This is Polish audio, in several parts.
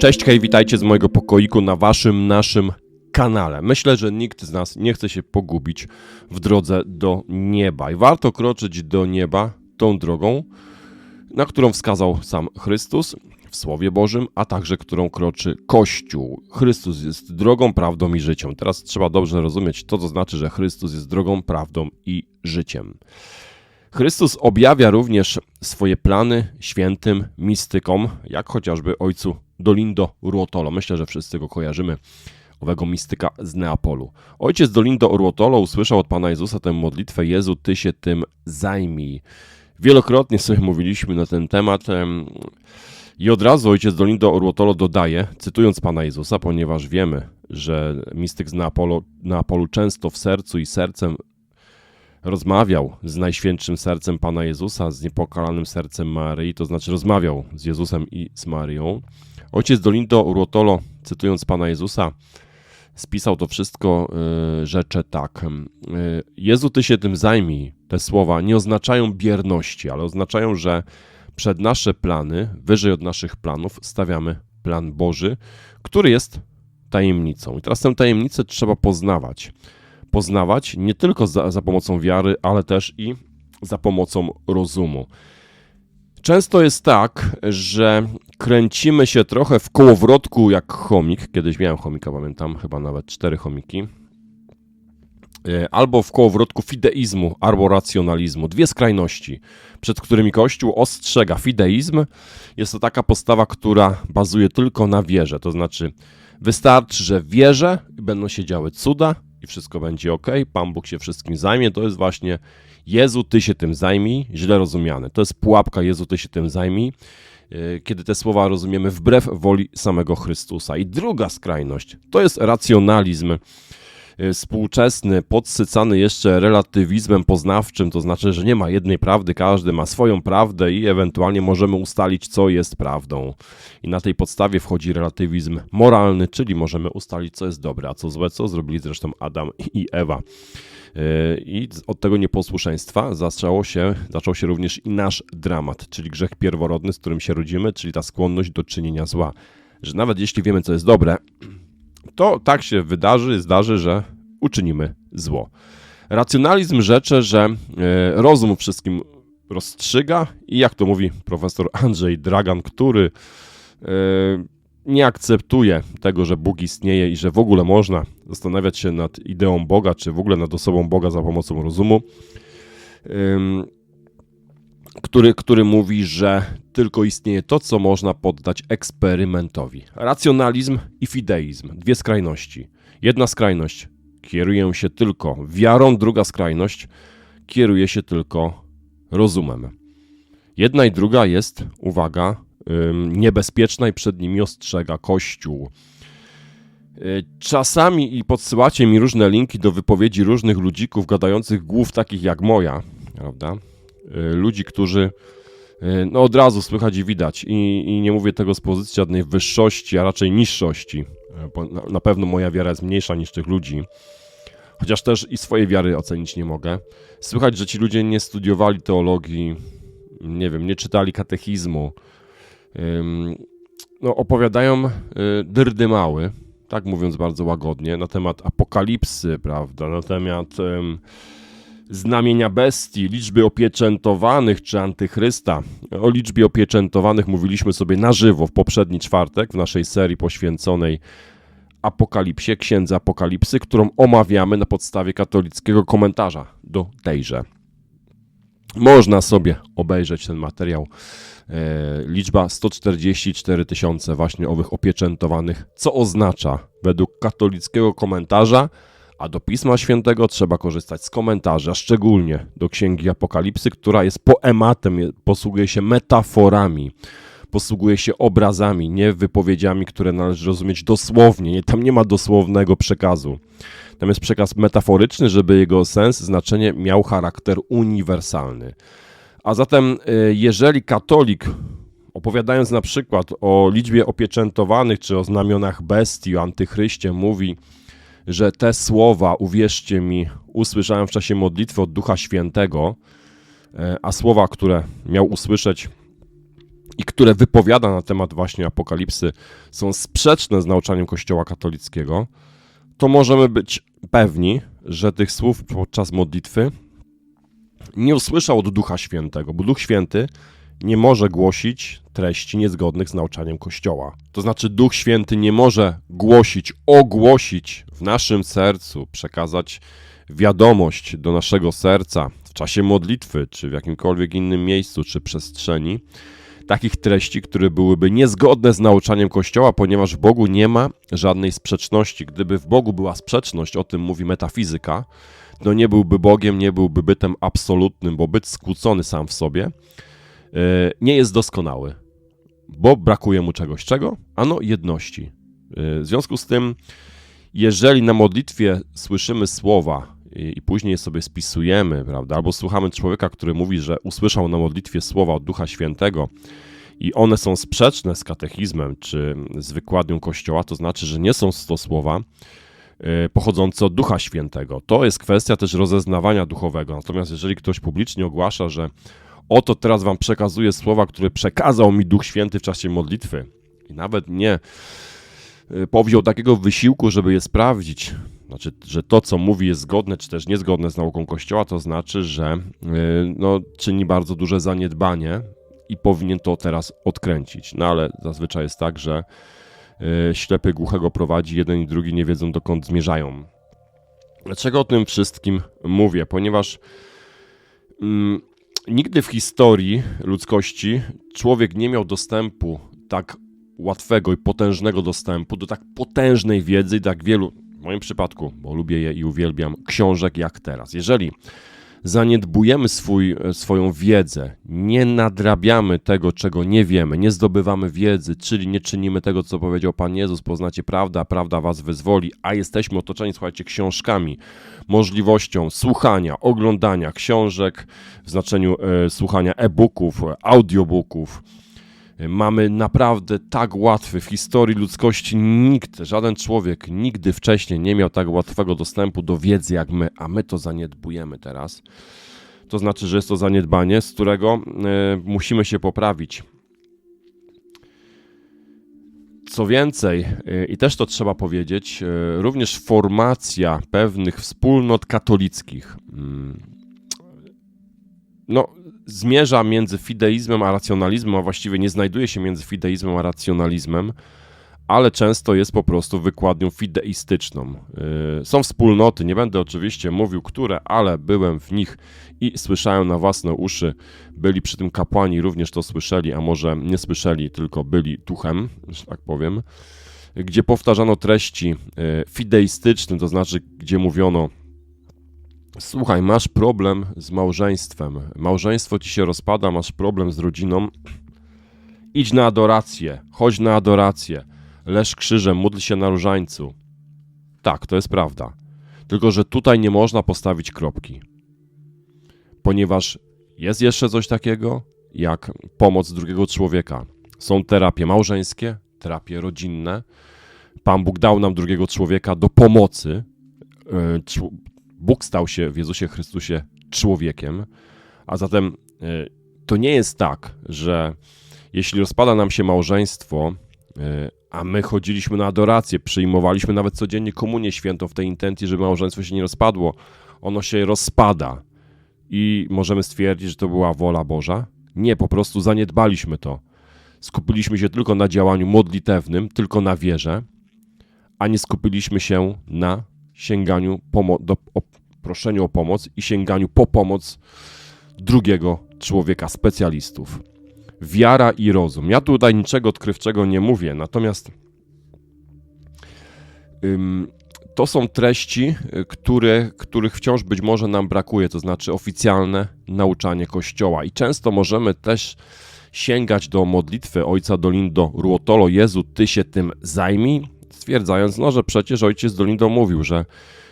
Cześć, hej, witajcie z mojego pokoiku na waszym, naszym kanale. Myślę, że nikt z nas nie chce się pogubić w drodze do nieba i warto kroczyć do nieba tą drogą, na którą wskazał sam Chrystus w Słowie Bożym, a także którą kroczy Kościół. Chrystus jest drogą, prawdą i życiem. Teraz trzeba dobrze rozumieć to, co znaczy, że Chrystus jest drogą, prawdą i życiem. Chrystus objawia również swoje plany świętym mistykom, jak chociażby ojcu Dolindo Ruotolo. Myślę, że wszyscy go kojarzymy, owego mistyka z Neapolu. Ojciec Dolindo Ruotolo usłyszał od Pana Jezusa tę modlitwę Jezu, Ty się tym zajmij. Wielokrotnie sobie mówiliśmy na ten temat i od razu ojciec Dolindo Ruotolo dodaje, cytując Pana Jezusa, ponieważ wiemy, że mistyk z Neapolu, Neapolu często w sercu i sercem rozmawiał z Najświętszym Sercem Pana Jezusa, z niepokalanym sercem Maryi, to znaczy rozmawiał z Jezusem i z Maryją. Ojciec Dolindo Urotolo, cytując Pana Jezusa, spisał to wszystko y, rzecze tak. Y, Jezu, Ty się tym zajmij. Te słowa nie oznaczają bierności, ale oznaczają, że przed nasze plany, wyżej od naszych planów, stawiamy plan Boży, który jest tajemnicą. I teraz tę tajemnicę trzeba poznawać poznawać nie tylko za, za pomocą wiary, ale też i za pomocą rozumu. Często jest tak, że kręcimy się trochę w kołowrotku jak chomik. Kiedyś miałem chomika, pamiętam, chyba nawet cztery chomiki. E, albo w kołowrotku fideizmu albo racjonalizmu. Dwie skrajności, przed którymi Kościół ostrzega. Fideizm jest to taka postawa, która bazuje tylko na wierze. To znaczy, wystarczy, że wierzę i będą się działy cuda, i wszystko będzie ok, Pan Bóg się wszystkim zajmie, to jest właśnie Jezu, Ty się tym zajmij, źle rozumiane. To jest pułapka Jezu, Ty się tym zajmij, kiedy te słowa rozumiemy wbrew woli samego Chrystusa. I druga skrajność to jest racjonalizm Y, współczesny, podsycany jeszcze relatywizmem poznawczym, to znaczy, że nie ma jednej prawdy, każdy ma swoją prawdę i ewentualnie możemy ustalić, co jest prawdą. I na tej podstawie wchodzi relatywizm moralny, czyli możemy ustalić, co jest dobre, a co złe, co zrobili zresztą Adam i Ewa. I od tego nieposłuszeństwa zaczęło się, zaczął się również i nasz dramat, czyli grzech pierworodny, z którym się rodzimy, czyli ta skłonność do czynienia zła. Że nawet jeśli wiemy, co jest dobre, to tak się wydarzy, zdarzy, że uczynimy zło. Racjonalizm rzecze, że e, rozum wszystkim rozstrzyga i jak to mówi profesor Andrzej Dragan, który e, nie akceptuje tego, że Bóg istnieje i że w ogóle można zastanawiać się nad ideą Boga, czy w ogóle nad osobą Boga za pomocą rozumu, który, który mówi, że tylko istnieje to, co można poddać eksperymentowi. Racjonalizm i fideizm, dwie skrajności. Jedna skrajność kieruje się tylko wiarą, druga skrajność kieruje się tylko rozumem. Jedna i druga jest, uwaga, niebezpieczna i przed nimi ostrzega Kościół. Y, czasami i podsyłacie mi różne linki do wypowiedzi różnych ludzików gadających głów takich jak moja, prawda? Y, ludzi, którzy y, no od razu słychać i widać. I, I, nie mówię tego z pozycji żadnej wyższości, a raczej niższości. Y, na pewno moja wiara jest mniejsza niż tych ludzi. Chociaż też i swojej wiary ocenić nie mogę. Słychać, że ci ludzie nie studiowali teologii, nie wiem, nie czytali katechizmu. No, opowiadają dyrdy mały, tak mówiąc bardzo łagodnie, na temat apokalipsy, prawda, na temat znamienia bestii, liczby opieczętowanych czy antychrysta. O liczbie opieczętowanych mówiliśmy sobie na żywo w poprzedni czwartek w naszej serii poświęconej Apokalipsie, księdze Apokalipsy, którą omawiamy na podstawie katolickiego komentarza do tejże. Można sobie obejrzeć ten materiał. E, liczba 144 tysiące właśnie owych opieczętowanych, co oznacza według katolickiego komentarza, a do Pisma Świętego trzeba korzystać z komentarza, szczególnie do Księgi Apokalipsy, która jest poematem, posługuje się metaforami, posługuje się obrazami, nie wypowiedziami, które należy rozumieć dosłownie. Nie, tam nie ma dosłownego przekazu. Tam jest przekaz metaforyczny, żeby jego sens, znaczenie miał charakter uniwersalny. A zatem, y, jeżeli katolik opowiadając na przykład o liczbie opieczętowanych czy o znamionach bestii, o antychryście, mówi, że te słowa, uwierzcie mi, usłyszałem w czasie modlitwy od Ducha Świętego, e, a słowa, które miał usłyszeć i które wypowiada na temat właśnie apokalipsy, są sprzeczne z nauczaniem Kościoła katolickiego, to możemy być pewni, że tych słów podczas modlitwy nie usłyszał od Ducha Świętego, bo Duch Święty nie może głosić treści niezgodnych z nauczaniem Kościoła. To znaczy, Duch Święty nie może głosić, ogłosić w naszym sercu, przekazać wiadomość do naszego serca w czasie modlitwy, czy w jakimkolwiek innym miejscu, czy przestrzeni, takich treści, które byłyby niezgodne z nauczaniem Kościoła, ponieważ w Bogu nie ma żadnej sprzeczności. Gdyby w Bogu była sprzeczność, o tym mówi metafizyka, to nie byłby Bogiem, nie byłby bytem absolutnym, bo byt skłócony sam w sobie e, nie jest doskonały, bo brakuje mu czegoś. Czego? Ano jedności. E, w związku z tym, jeżeli na modlitwie słyszymy słowa i, i później sobie spisujemy, prawda, albo słuchamy człowieka, który mówi, że usłyszał na modlitwie słowa od Ducha Świętego, i one są sprzeczne z katechizmem czy z wykładnią Kościoła, to znaczy, że nie są to słowa e, pochodzące od Ducha Świętego. To jest kwestia też rozeznawania duchowego. Natomiast jeżeli ktoś publicznie ogłasza, że oto teraz wam przekazuję słowa, które przekazał mi Duch Święty w czasie modlitwy i nawet nie e, powziął takiego wysiłku, żeby je sprawdzić, znaczy, że to, co mówi, jest zgodne, czy też niezgodne z nauką Kościoła, to znaczy, że e, no, czyni bardzo duże zaniedbanie i powinien to teraz odkręcić. No ale zazwyczaj jest tak, że y, ślepy głuchego prowadzi, jeden i drugi nie wiedzą dokąd zmierzają. Dlaczego o tym wszystkim mówię? Ponieważ mm, nigdy w historii ludzkości człowiek nie miał dostępu tak łatwego i potężnego dostępu do tak potężnej wiedzy i tak wielu, w moim przypadku, bo lubię je i uwielbiam, książek jak teraz. Jeżeli zaniedbujemy swój, swoją wiedzę, nie nadrabiamy tego, czego nie wiemy, nie zdobywamy wiedzy, czyli nie czynimy tego, co powiedział Pan Jezus, poznacie prawdę, a prawda was wyzwoli, a jesteśmy otoczeni, słuchajcie, książkami, możliwością słuchania, oglądania książek w znaczeniu e, słuchania e-booków, audiobooków, mamy naprawdę tak łatwy w historii ludzkości nikt, żaden człowiek nigdy wcześniej nie miał tak łatwego dostępu do wiedzy jak my, a my to zaniedbujemy teraz. To znaczy, że jest to zaniedbanie, z którego y, musimy się poprawić. Co więcej, y, i też to trzeba powiedzieć, y, również formacja pewnych wspólnot katolickich. Mm, no, zmierza między fideizmem a racjonalizmem, a właściwie nie znajduje się między fideizmem a racjonalizmem, ale często jest po prostu wykładnią fideistyczną. Y, są wspólnoty, nie będę oczywiście mówił, które, ale byłem w nich i słyszałem na własne uszy. Byli przy tym kapłani, również to słyszeli, a może nie słyszeli, tylko byli duchem, że tak powiem, gdzie powtarzano treści y, fideistyczne, to znaczy, gdzie mówiono, Słuchaj, masz problem z małżeństwem. Małżeństwo ci się rozpada, masz problem z rodziną. Idź na adorację, chodź na adorację. Leż krzyżem, módl się na różańcu. Tak, to jest prawda. Tylko, że tutaj nie można postawić kropki. Ponieważ jest jeszcze coś takiego jak pomoc drugiego człowieka. Są terapie małżeńskie, terapie rodzinne. Pan Bóg dał nam drugiego człowieka do pomocy. Bóg stał się w Jezusie Chrystusie człowiekiem, a zatem e, to nie jest tak, że jeśli rozpada nam się małżeństwo, e, a my chodziliśmy na adorację, przyjmowaliśmy nawet codziennie komunię świętą w tej intencji, żeby małżeństwo się nie rozpadło, ono się rozpada i możemy stwierdzić, że to była wola Boża? Nie, po prostu zaniedbaliśmy to. Skupiliśmy się tylko na działaniu modlitewnym, tylko na wierze, a nie skupiliśmy się na sięganiu do, o proszeniu o pomoc i sięganiu po pomoc drugiego człowieka, specjalistów. Wiara i rozum. Ja tutaj niczego odkrywczego nie mówię, natomiast ym, to są treści, które, których wciąż być może nam brakuje, to znaczy oficjalne nauczanie Kościoła. I często możemy też sięgać do modlitwy ojca Dolindo Ruotolo, Jezu, Ty się tym zajmij, stwierdzając, no, że przecież ojciec Dolindo mówił, że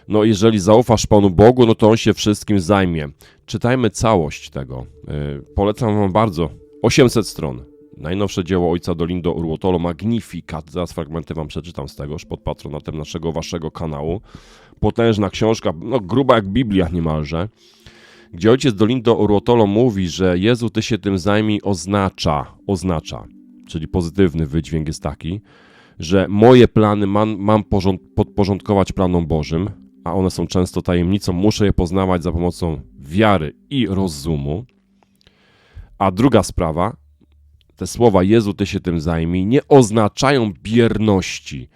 no jeżeli zaufasz Panu Bogu, no to On się wszystkim zajmie. Czytajmy całość tego. Yy, polecam Wam bardzo. 800 stron. Najnowsze dzieło ojca Dolindo Urłotolo Magnificat. Zaraz fragmenty Wam przeczytam z tegoż pod patronatem naszego Waszego kanału. Potężna książka, no gruba jak Biblia niemalże. gdzie ojciec Dolindo Ruotolo mówi, że Jezu, ty się tym zajmij, oznacza, oznacza, czyli pozytywny wydźwięk jest taki, że moje plany mam, mam porząd, podporządkować planom Bożym, a one są często tajemnicą, muszę je poznawać za pomocą wiary i rozumu. A druga sprawa, te słowa Jezu, ty się tym zajmij, nie oznaczają bierności,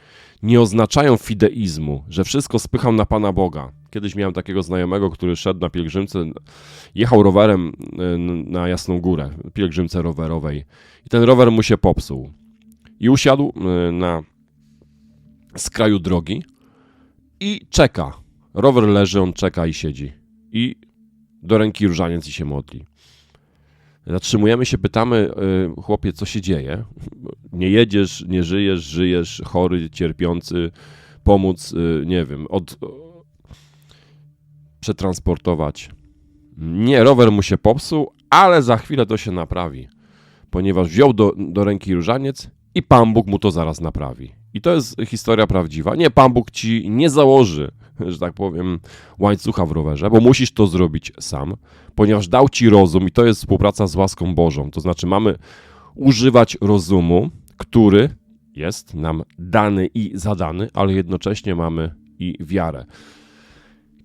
nie oznaczają fideizmu, że wszystko spycham na Pana Boga. Kiedyś miałem takiego znajomego, który szedł na pielgrzymce, jechał rowerem y, na Jasną Górę, pielgrzymce rowerowej i ten rower mu się popsuł. I usiadł y, na skraju drogi i czeka. Rower leży, on czeka i siedzi. I do ręki różaniec i się modli. Zatrzymujemy się, pytamy, y, chłopie, co się dzieje? Nie jedziesz, nie żyjesz, żyjesz, chory, cierpiący, pomóc, y, nie wiem, od, przetransportować. Nie, rower mu się popsuł, ale za chwilę to się naprawi, ponieważ wziął do, do ręki różaniec i Pan Bóg mu to zaraz naprawi. I to jest historia prawdziwa. Nie, Pan Bóg ci nie założy, że tak powiem, łańcucha w rowerze, bo musisz to zrobić sam, ponieważ dał ci rozum i to jest współpraca z łaską Bożą. To znaczy, mamy używać rozumu, który jest nam dany i zadany, ale jednocześnie mamy i wiarę.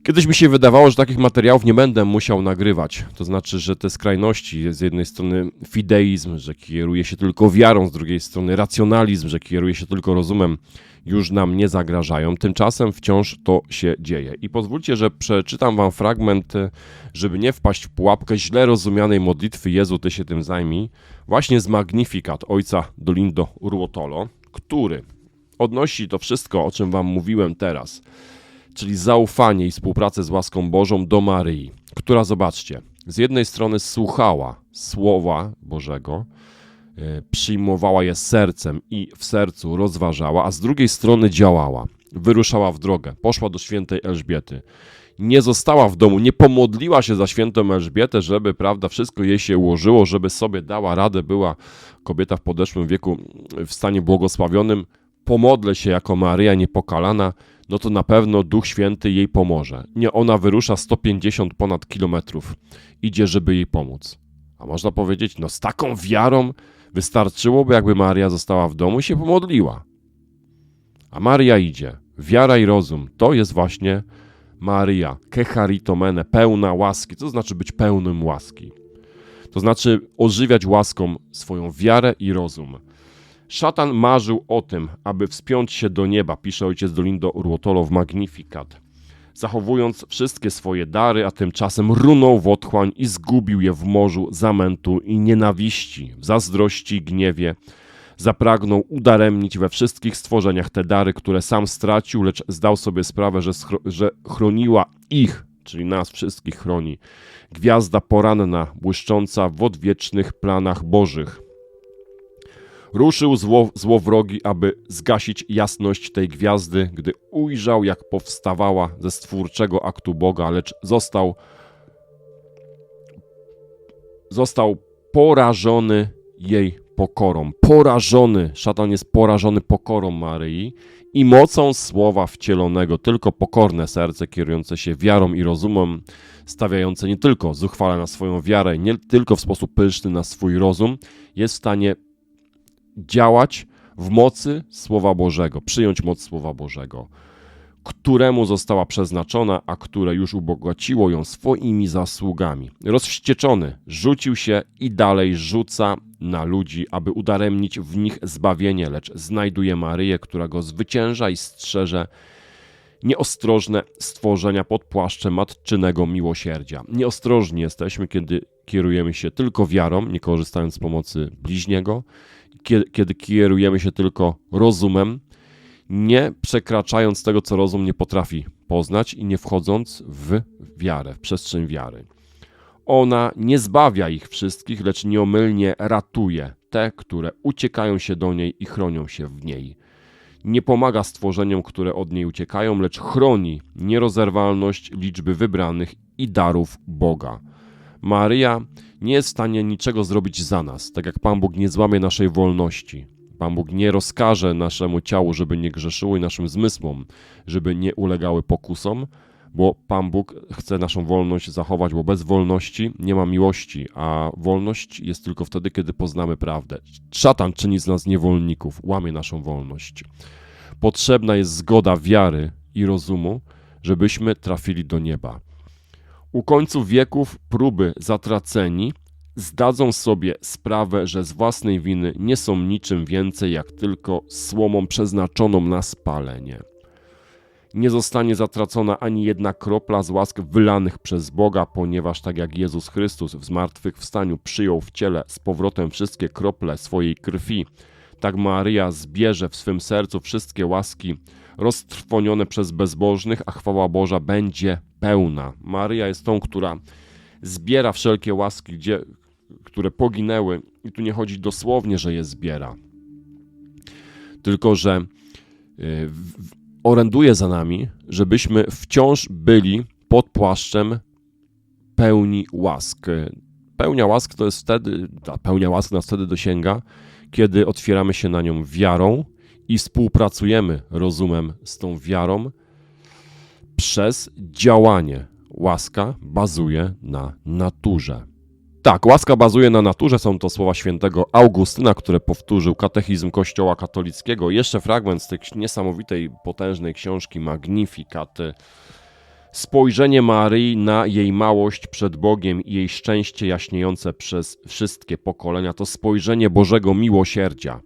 Kiedyś mi się wydawało, że takich materiałów nie będę musiał nagrywać. To znaczy, że te skrajności, z jednej strony fideizm, że kieruje się tylko wiarą, z drugiej strony racjonalizm, że kieruje się tylko rozumem, już nam nie zagrażają. Tymczasem wciąż to się dzieje. I pozwólcie, że przeczytam wam fragment, żeby nie wpaść w pułapkę źle rozumianej modlitwy Jezu, Ty się tym zajmij, właśnie z Magnificat ojca Dolindo Ruotolo, który odnosi to wszystko, o czym wam mówiłem teraz – czyli zaufanie i współpracę z łaską Bożą do Maryi, która, zobaczcie, z jednej strony słuchała Słowa Bożego, e, przyjmowała je sercem i w sercu rozważała, a z drugiej strony działała. Wyruszała w drogę, poszła do świętej Elżbiety. Nie została w domu, nie pomodliła się za świętą Elżbietę, żeby, prawda, wszystko jej się ułożyło, żeby sobie dała radę, była kobieta w podeszłym wieku w stanie błogosławionym. Pomodlę się jako Maryja niepokalana, no to na pewno Duch Święty jej pomoże. Nie ona wyrusza 150 ponad kilometrów. Idzie, żeby jej pomóc. A można powiedzieć, no z taką wiarą wystarczyłoby, jakby Maria została w domu i się pomodliła. A Maria idzie. Wiara i rozum to jest właśnie Maria, kecharitomene, pełna łaski. Co znaczy być pełnym łaski? To znaczy ożywiać łaską swoją wiarę i rozum. Szatan marzył o tym, aby wspiąć się do nieba, pisze ojciec Dolindo Urłotolo w Magnificat, zachowując wszystkie swoje dary, a tymczasem runął w otchłań i zgubił je w morzu zamętu i nienawiści, w zazdrości i gniewie. Zapragnął udaremnić we wszystkich stworzeniach te dary, które sam stracił, lecz zdał sobie sprawę, że, że chroniła ich, czyli nas wszystkich chroni. Gwiazda poranna, błyszcząca w odwiecznych planach Bożych Ruszył zło, złowrogi, aby zgasić jasność tej gwiazdy, gdy ujrzał, jak powstawała ze stwórczego aktu Boga, lecz został, został porażony jej pokorą. Porażony, szatan jest porażony pokorą Maryi i mocą słowa wcielonego. Tylko pokorne serce, kierujące się wiarą i rozumem, stawiające nie tylko zuchwale na swoją wiarę, nie tylko w sposób pyszny na swój rozum, jest w stanie działać w mocy Słowa Bożego, przyjąć moc Słowa Bożego, któremu została przeznaczona, a które już ubogaciło ją swoimi zasługami. Rozwścieczony rzucił się i dalej rzuca na ludzi, aby udaremnić w nich zbawienie, lecz znajduje Maryję, która go zwycięża i strzeże nieostrożne stworzenia pod płaszczem matczynego miłosierdzia. Nieostrożni jesteśmy, kiedy kierujemy się tylko wiarą, nie korzystając z pomocy bliźniego, kiedy kierujemy się tylko rozumem, nie przekraczając tego, co rozum nie potrafi poznać i nie wchodząc w wiarę, w przestrzeń wiary. Ona nie zbawia ich wszystkich, lecz nieomylnie ratuje te, które uciekają się do niej i chronią się w niej. Nie pomaga stworzeniom, które od niej uciekają, lecz chroni nierozerwalność liczby wybranych i darów Boga. Maryja nie jest w stanie niczego zrobić za nas, tak jak Pan Bóg nie złamie naszej wolności. Pan Bóg nie rozkaże naszemu ciału, żeby nie grzeszyło i naszym zmysłom, żeby nie ulegały pokusom, bo Pan Bóg chce naszą wolność zachować, bo bez wolności nie ma miłości, a wolność jest tylko wtedy, kiedy poznamy prawdę. Szatan czyni z nas niewolników, łamie naszą wolność. Potrzebna jest zgoda wiary i rozumu, żebyśmy trafili do nieba. U końcu wieków próby zatraceni zdadzą sobie sprawę, że z własnej winy nie są niczym więcej jak tylko słomą przeznaczoną na spalenie. Nie zostanie zatracona ani jedna kropla z łask wylanych przez Boga, ponieważ tak jak Jezus Chrystus w zmartwychwstaniu przyjął w ciele z powrotem wszystkie krople swojej krwi, tak Maryja zbierze w swym sercu wszystkie łaski roztrwonione przez bezbożnych, a chwała Boża będzie pełna. Maryja jest tą, która zbiera wszelkie łaski, gdzie, które poginęły, i tu nie chodzi dosłownie, że je zbiera, tylko że y, oręduje za nami, żebyśmy wciąż byli pod płaszczem pełni łask. Pełnia łask to jest wtedy, ta pełnia łask nas wtedy dosięga, kiedy otwieramy się na nią wiarą i współpracujemy rozumem z tą wiarą przez działanie. Łaska bazuje na naturze. Tak, łaska bazuje na naturze, są to słowa świętego Augustyna, które powtórzył katechizm Kościoła katolickiego. Jeszcze fragment z tej niesamowitej, potężnej książki Magnificat. Spojrzenie Maryi na jej małość przed Bogiem i jej szczęście jaśniejące przez wszystkie pokolenia to spojrzenie Bożego miłosierdzia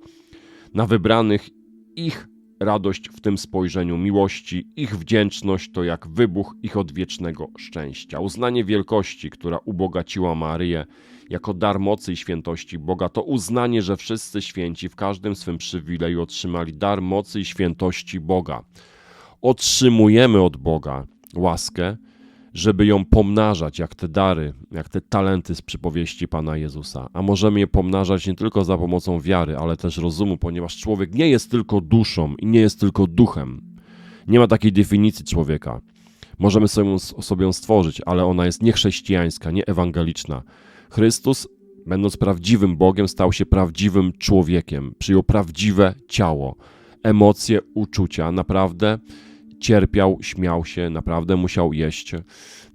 na wybranych ich radość w tym spojrzeniu miłości, ich wdzięczność to jak wybuch ich odwiecznego szczęścia. Uznanie wielkości, która ubogaciła Maryję jako dar mocy i świętości Boga, to uznanie, że wszyscy święci w każdym swym przywileju otrzymali dar mocy i świętości Boga. Otrzymujemy od Boga łaskę, żeby ją pomnażać, jak te dary, jak te talenty z przypowieści Pana Jezusa. A możemy je pomnażać nie tylko za pomocą wiary, ale też rozumu, ponieważ człowiek nie jest tylko duszą i nie jest tylko duchem. Nie ma takiej definicji człowieka. Możemy sobie, sobie ją stworzyć, ale ona jest niechrześcijańska, nieewangeliczna. Chrystus, będąc prawdziwym Bogiem, stał się prawdziwym człowiekiem. Przyjął prawdziwe ciało, emocje, uczucia. Naprawdę cierpiał, śmiał się, naprawdę musiał jeść,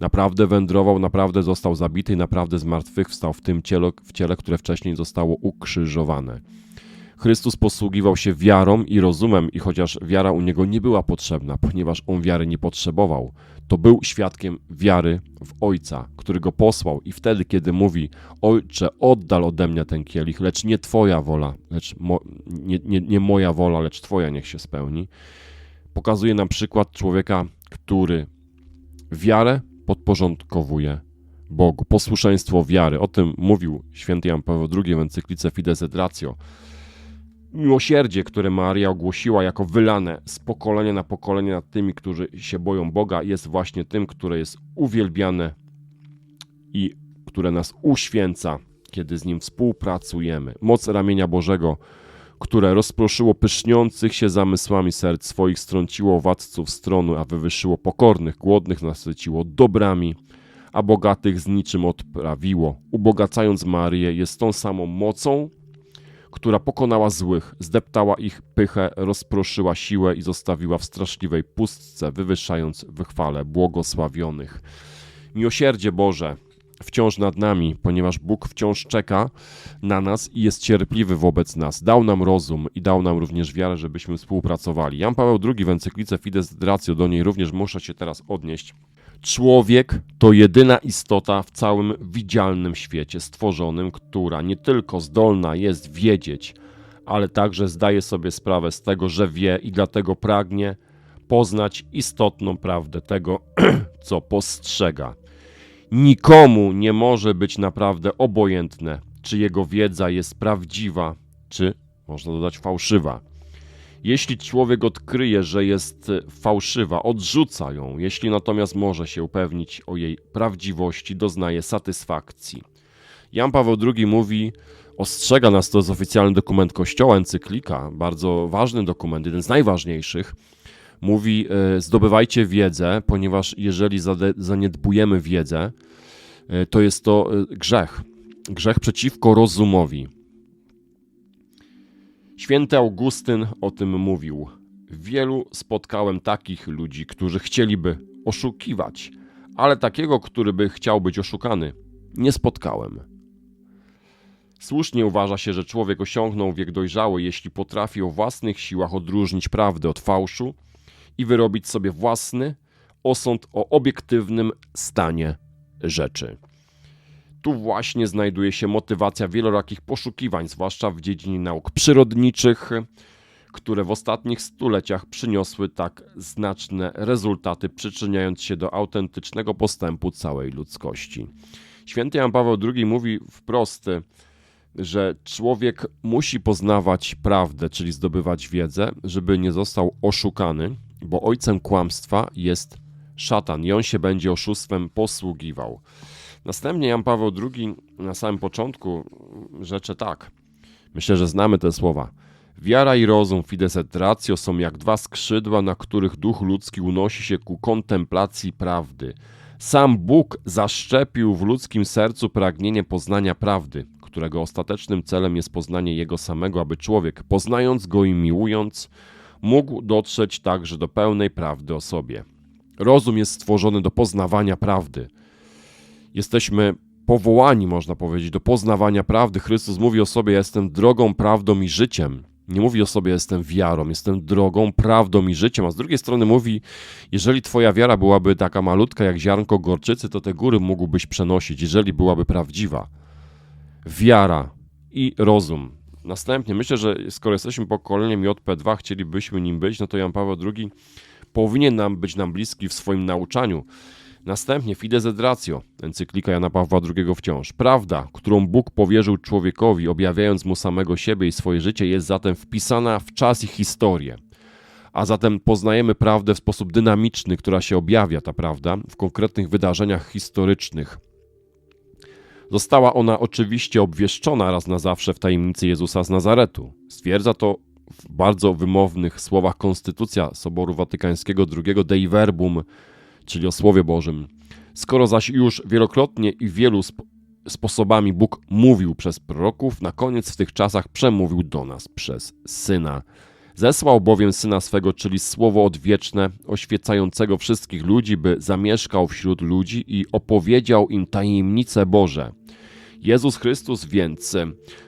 naprawdę wędrował, naprawdę został zabity i naprawdę zmartwychwstał w tym ciele, w ciele, które wcześniej zostało ukrzyżowane. Chrystus posługiwał się wiarą i rozumem, i chociaż wiara u niego nie była potrzebna, ponieważ on wiary nie potrzebował, to był świadkiem wiary w Ojca, który go posłał, i wtedy, kiedy mówi: Ojcze, oddal ode mnie ten kielich, lecz nie Twoja wola, lecz mo, nie, nie, nie moja wola, lecz Twoja niech się spełni pokazuje nam przykład człowieka, który wiarę podporządkowuje Bogu. Posłuszeństwo wiary. O tym mówił święty Jan Paweł II w encyklice Fides et Ratio. Miłosierdzie, które Maria ogłosiła jako wylane z pokolenia na pokolenie nad tymi, którzy się boją Boga, jest właśnie tym, które jest uwielbiane i które nas uświęca, kiedy z Nim współpracujemy. Moc ramienia Bożego które rozproszyło pyszniących się zamysłami serc swoich, strąciło władców stronu, a wywyższyło pokornych, głodnych nasyciło dobrami, a bogatych z niczym odprawiło. Ubogacając Marię, jest tą samą mocą, która pokonała złych, zdeptała ich pychę, rozproszyła siłę i zostawiła w straszliwej pustce, wywyższając wychwale błogosławionych. Miłosierdzie Boże, wciąż nad nami, ponieważ Bóg wciąż czeka na nas i jest cierpliwy wobec nas. Dał nam rozum i dał nam również wiarę, żebyśmy współpracowali. Jan Paweł II w encyklice Fides Ratio, do niej również muszę się teraz odnieść. Człowiek to jedyna istota w całym widzialnym świecie stworzonym, która nie tylko zdolna jest wiedzieć, ale także zdaje sobie sprawę z tego, że wie i dlatego pragnie poznać istotną prawdę tego, co postrzega. Nikomu nie może być naprawdę obojętne, czy jego wiedza jest prawdziwa, czy można dodać fałszywa. Jeśli człowiek odkryje, że jest fałszywa, odrzuca ją, jeśli natomiast może się upewnić o jej prawdziwości, doznaje satysfakcji. Jan Paweł II mówi, ostrzega nas, to jest oficjalny dokument Kościoła, encyklika, bardzo ważny dokument, jeden z najważniejszych, mówi: e, zdobywajcie wiedzę, ponieważ jeżeli zaniedbujemy wiedzę, e, to jest to e, grzech. Grzech przeciwko rozumowi. Święty Augustyn o tym mówił. Wielu spotkałem takich ludzi, którzy chcieliby oszukiwać, ale takiego, który by chciał być oszukany, nie spotkałem. Słusznie uważa się, że człowiek osiągnął wiek dojrzały, jeśli potrafi o własnych siłach odróżnić prawdę od fałszu i wyrobić sobie własny osąd o obiektywnym stanie rzeczy. Tu właśnie znajduje się motywacja wielorakich poszukiwań, zwłaszcza w dziedzinie nauk przyrodniczych, które w ostatnich stuleciach przyniosły tak znaczne rezultaty, przyczyniając się do autentycznego postępu całej ludzkości. Święty Jan Paweł II mówi wprost, że człowiek musi poznawać prawdę, czyli zdobywać wiedzę, żeby nie został oszukany, bo ojcem kłamstwa jest szatan i on się będzie oszustwem posługiwał. Następnie Jan Paweł II na samym początku rzecze tak. Myślę, że znamy te słowa. Wiara i rozum, fides et ratio, są jak dwa skrzydła, na których duch ludzki unosi się ku kontemplacji prawdy. Sam Bóg zaszczepił w ludzkim sercu pragnienie poznania prawdy, którego ostatecznym celem jest poznanie Jego samego, aby człowiek, poznając Go i miłując, mógł dotrzeć także do pełnej prawdy o sobie. Rozum jest stworzony do poznawania prawdy. Jesteśmy powołani, można powiedzieć, do poznawania prawdy. Chrystus mówi o sobie: Jestem drogą, prawdą i życiem. Nie mówi o sobie: Jestem wiarą, jestem drogą, prawdą i życiem. A z drugiej strony mówi: Jeżeli Twoja wiara byłaby taka malutka jak ziarnko gorczycy, to te góry mógłbyś przenosić, jeżeli byłaby prawdziwa. Wiara i rozum. Następnie myślę, że skoro jesteśmy pokoleniem JP2, chcielibyśmy nim być, no to Jan Paweł II powinien nam być nam bliski w swoim nauczaniu. Następnie Fides et Ratio, encyklika Jana Pawła II wciąż. Prawda, którą Bóg powierzył człowiekowi, objawiając mu samego siebie i swoje życie, jest zatem wpisana w czas i historię. A zatem poznajemy prawdę w sposób dynamiczny, która się objawia, ta prawda, w konkretnych wydarzeniach historycznych. Została ona oczywiście obwieszczona raz na zawsze w tajemnicy Jezusa z Nazaretu. Stwierdza to w bardzo wymownych słowach Konstytucja Soboru Watykańskiego II Dei Verbum, czyli o Słowie Bożym. Skoro zaś już wielokrotnie i wielu sp sposobami Bóg mówił przez proroków, na koniec w tych czasach przemówił do nas przez Syna. Zesłał bowiem Syna swego, czyli Słowo odwieczne, oświecającego wszystkich ludzi, by zamieszkał wśród ludzi i opowiedział im tajemnice Boże. Jezus Chrystus więc,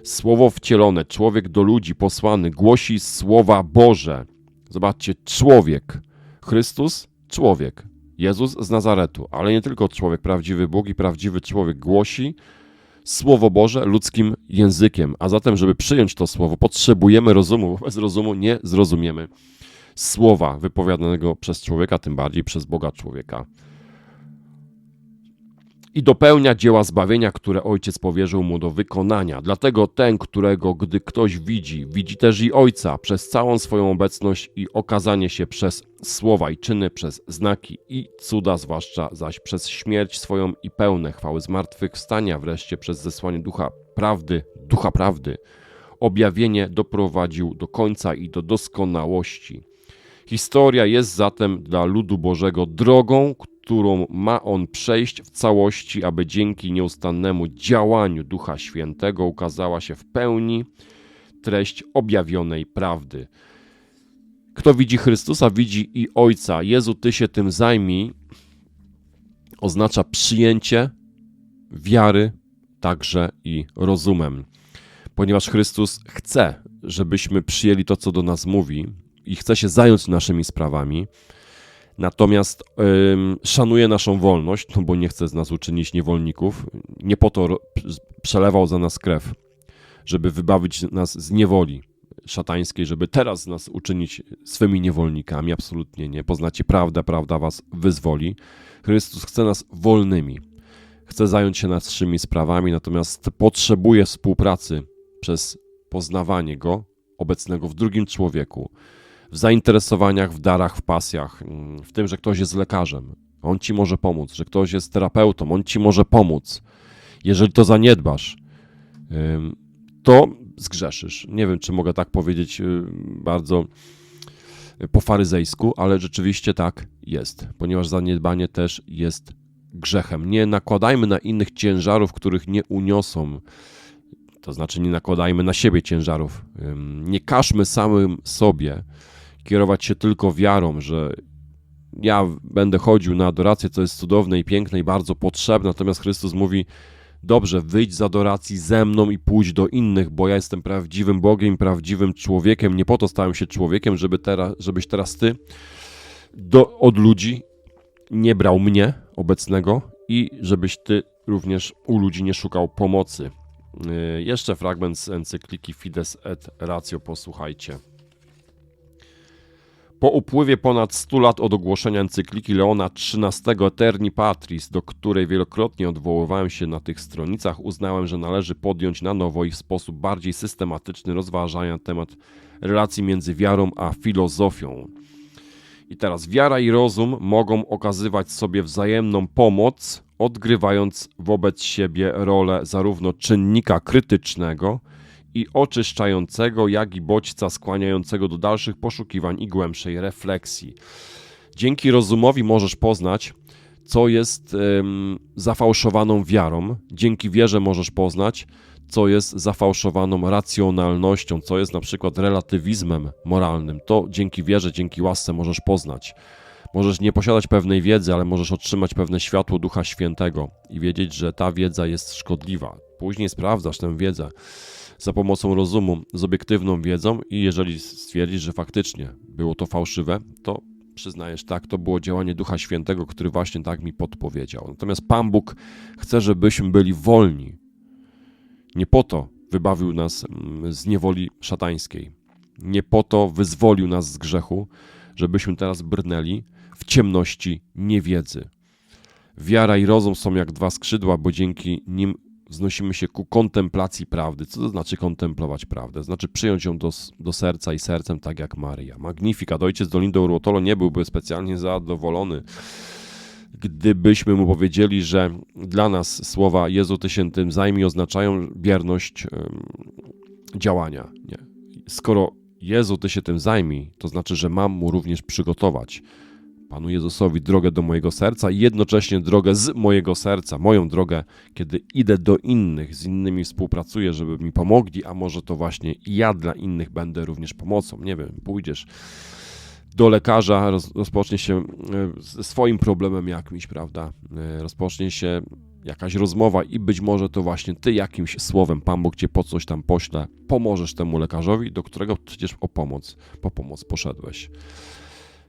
Słowo wcielone, człowiek do ludzi posłany, głosi Słowa Boże. Zobaczcie, człowiek. Chrystus, człowiek. Jezus z Nazaretu, ale nie tylko człowiek, prawdziwy Bóg i prawdziwy człowiek głosi Słowo Boże ludzkim językiem. A zatem, żeby przyjąć to słowo, potrzebujemy rozumu. Bez rozumu nie zrozumiemy słowa wypowiadanego przez człowieka, tym bardziej przez Boga człowieka i dopełnia dzieła zbawienia, które Ojciec powierzył mu do wykonania. Dlatego ten, którego gdy ktoś widzi, widzi też i Ojca przez całą swoją obecność i okazanie się przez słowa i czyny, przez znaki i cuda, zwłaszcza zaś przez śmierć swoją i pełne chwały zmartwychwstania, wreszcie przez zesłanie ducha prawdy, ducha prawdy. Objawienie doprowadził do końca i do doskonałości. Historia jest zatem dla ludu Bożego drogą, którą ma on przejść w całości, aby dzięki nieustannemu działaniu Ducha Świętego ukazała się w pełni treść objawionej prawdy. Kto widzi Chrystusa, widzi i Ojca. Jezu, Ty się tym zajmij, oznacza przyjęcie wiary, także i rozumem. Ponieważ Chrystus chce, żebyśmy przyjęli to, co do nas mówi i chce się zająć naszymi sprawami, Natomiast ym, szanuje naszą wolność, no bo nie chce z nas uczynić niewolników. Nie po to przelewał za nas krew, żeby wybawić nas z niewoli szatańskiej, żeby teraz nas uczynić swymi niewolnikami. Absolutnie nie. Poznacie prawdę, prawda was wyzwoli. Chrystus chce nas wolnymi. Chce zająć się naszymi sprawami, natomiast potrzebuje współpracy przez poznawanie Go, obecnego w drugim człowieku w zainteresowaniach, w darach, w pasjach, mm, w tym, że ktoś jest lekarzem, on ci może pomóc, że ktoś jest terapeutą, on ci może pomóc. Jeżeli to zaniedbasz, to zgrzeszysz. Nie wiem, czy mogę tak powiedzieć y, bardzo po faryzejsku, ale rzeczywiście tak jest, ponieważ zaniedbanie też jest grzechem. Nie nakładajmy na innych ciężarów, których nie uniosą. To znaczy, nie nakładajmy na siebie ciężarów. Nie każmy samym sobie kierować się tylko wiarą, że ja będę chodził na adorację, co jest cudowne i piękne i bardzo potrzebne, natomiast Chrystus mówi, dobrze, wyjdź z adoracji ze mną i pójdź do innych, bo ja jestem prawdziwym Bogiem, prawdziwym człowiekiem, nie po to stałem się człowiekiem, żeby teraz, żebyś teraz ty do, od ludzi nie brał mnie obecnego i żebyś ty również u ludzi nie szukał pomocy. Yy, jeszcze fragment z encykliki Fides et Ratio, posłuchajcie. Po upływie ponad 100 lat od ogłoszenia encykliki Leona XIII Eterni Patris, do której wielokrotnie odwoływałem się na tych stronicach, uznałem, że należy podjąć na nowo i w sposób bardziej systematyczny rozważania temat relacji między wiarą a filozofią. I teraz wiara i rozum mogą okazywać sobie wzajemną pomoc, odgrywając wobec siebie rolę zarówno czynnika krytycznego i oczyszczającego, jak i bodźca skłaniającego do dalszych poszukiwań i głębszej refleksji. Dzięki rozumowi możesz poznać, co jest em, zafałszowaną wiarą, dzięki wierze możesz poznać, co jest zafałszowaną racjonalnością, co jest na przykład relatywizmem moralnym. To dzięki wierze, dzięki łasce możesz poznać. Możesz nie posiadać pewnej wiedzy, ale możesz otrzymać pewne światło Ducha Świętego i wiedzieć, że ta wiedza jest szkodliwa. Później sprawdzasz tę wiedzę za pomocą rozumu, z obiektywną wiedzą i jeżeli stwierdzisz, że faktycznie było to fałszywe, to przyznajesz, tak, to było działanie Ducha Świętego, który właśnie tak mi podpowiedział. Natomiast Pan Bóg chce, żebyśmy byli wolni. Nie po to wybawił nas mm, z niewoli szatańskiej. Nie po to wyzwolił nas z grzechu, żebyśmy teraz brnęli w ciemności niewiedzy. Wiara i rozum są jak dwa skrzydła, bo dzięki nim wznosimy się ku kontemplacji prawdy. Co to znaczy kontemplować prawdę? Znaczy przyjąć ją do, do serca i sercem, tak jak Maryja. Magnificat. Ojciec Dolindo Urłotolo nie byłby specjalnie zadowolony, gdybyśmy mu powiedzieli, że dla nas słowa Jezu, Ty się tym zajmij oznaczają wierność em, działania. Nie. Skoro Jezu, Ty się tym zajmij, to znaczy, że mam mu również przygotować Panu Jezusowi drogę do mojego serca i jednocześnie drogę z mojego serca, moją drogę, kiedy idę do innych, z innymi współpracuję, żeby mi pomogli, a może to właśnie ja dla innych będę również pomocą. Nie wiem, pójdziesz do lekarza, roz, rozpocznie się ze swoim problemem jakimś, prawda? E, Rozpocznie się jakaś rozmowa i być może to właśnie ty jakimś słowem, Pan Bóg cię po coś tam pośle, pomożesz temu lekarzowi, do którego przecież o pomoc, po pomoc poszedłeś.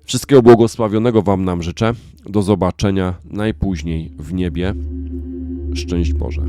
Wszystkiego błogosławionego Wam nam życzę. Do zobaczenia najpóźniej w niebie. Szczęść Boże.